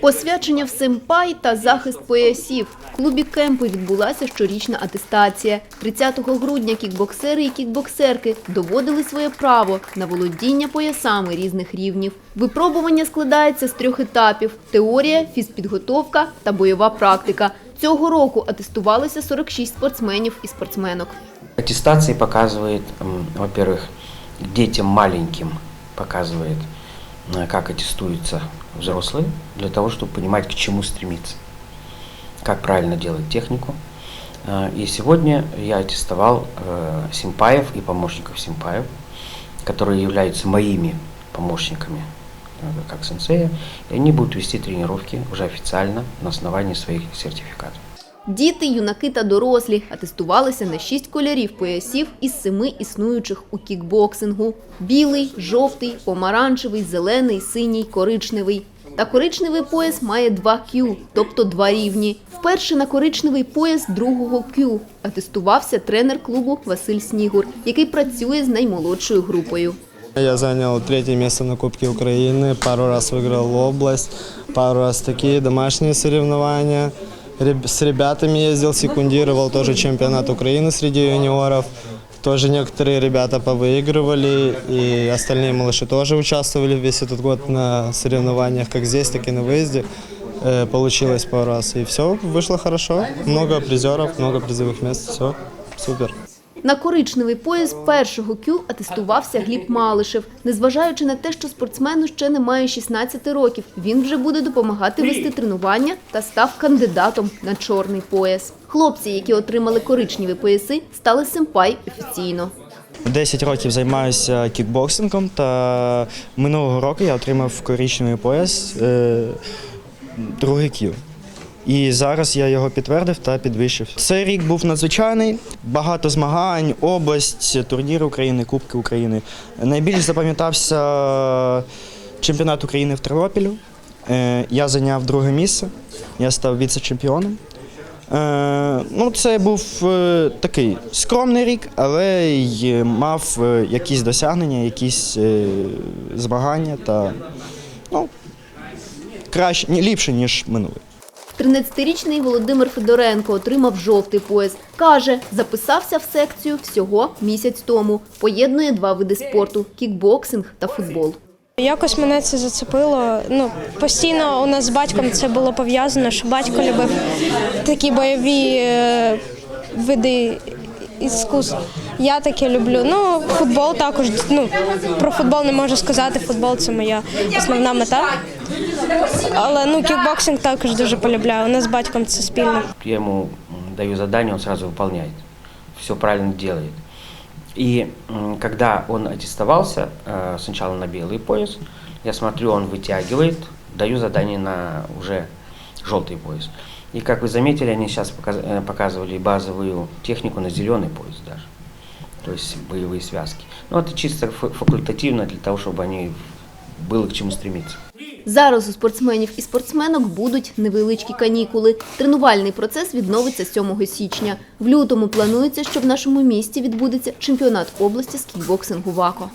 Посвячення в Семпай та захист поясів. В клубі кемпу відбулася щорічна атестація. 30 грудня кікбоксери і кікбоксерки доводили своє право на володіння поясами різних рівнів. Випробування складається з трьох етапів: теорія, фізпідготовка та бойова практика. Цього року атестувалися 46 спортсменів і спортсменок. Аттестации показывает, м, во-первых, детям маленьким показывает, э, Как аттестуются взрослые, для того, чтобы понимать, к чему стремиться, как правильно делать технику. Э, И сегодня я аттестовал э, симпаев и помощников симпаев, которые являются моими помощниками, э, как сенсея, и они будут вести тренировки уже официально на основании своих сертификатов. Діти, юнаки та дорослі атестувалися на шість кольорів поясів із семи існуючих у кікбоксингу: білий, жовтий, помаранчевий, зелений, синій, коричневий. Та коричневий пояс має два Q, тобто два рівні. Вперше на коричневий пояс другого Q атестувався тренер клубу Василь Снігур, який працює з наймолодшою групою. Я занял третье место на Кубке Украины, пару раз выиграл область, пару раз такие домашние соревнования Реб- С ребятами ездил, секундировал тоже чемпионат Украины среди юниоров. Тоже некоторые ребята повыигрывали, и остальные малыши тоже участвовали весь этот год на соревнованиях, как здесь, так и на выезде. Э, Получилось пару раз, и все вышло хорошо. Много призеров, много призовых мест, все супер. На коричневий пояс першого Q атестувався Гліб Малишев. Незважаючи на те, що спортсмену ще немає 16 років, він вже буде допомагати вести тренування та став кандидатом на чорний пояс. Хлопці, які отримали коричневі пояси, стали симпай офіційно. 10 років займаюся кікбоксингом, та минулого року я отримав коричневий пояс е, другий кіл. І зараз я його підтвердив та підвищив. Цей рік був надзвичайний, багато змагань, область, турніри України, Кубки України. Найбільш запам'ятався чемпіонат України в Тернопілі. Е, Я зайняв друге місце, я став віце-чемпіоном. Е, ну, це був е, такий скромний рік, але й мав е, якісь досягнення, якісь е, змагання та ну, краще, ліпше, ніж минулий. 13-річний Володимир Федоренко отримав жовтий пояс. Каже, записався в секцію всього місяць тому. Поєднує два види спорту – кікбоксинг та футбол. Якось мене це зацепило. Ну постійно у нас з батьком це було пов'язано, що батько любив такі бойові е, види іскусств. Я таке люблю. Ну, футбол також. Ну про футбол не можу сказати. Футбол це моя основна мета. Але ну кікбоксинг також дуже полюбляю. У нас з батьком це спільно. Я м, даю задание, он сразу выполняет, все правильно делает. И когда он аттестовался э, сначала на белый пояс, я смотрю, он вытягивает, даю задание на уже желтый пояс. И как вы заметили, они сейчас э, показывали базовую технику на зеленый пояс даже, то есть боевые связки. Но это чисто фа- факультативно для того, чтобы они было к чему стремиться. Зараз у спортсменів і спортсменок будуть невеличкі канікули. Тренувальний процес відновиться 7 січня. В лютому планується, що в нашому місті відбудеться чемпіонат області з кікбоксингу ВАКО.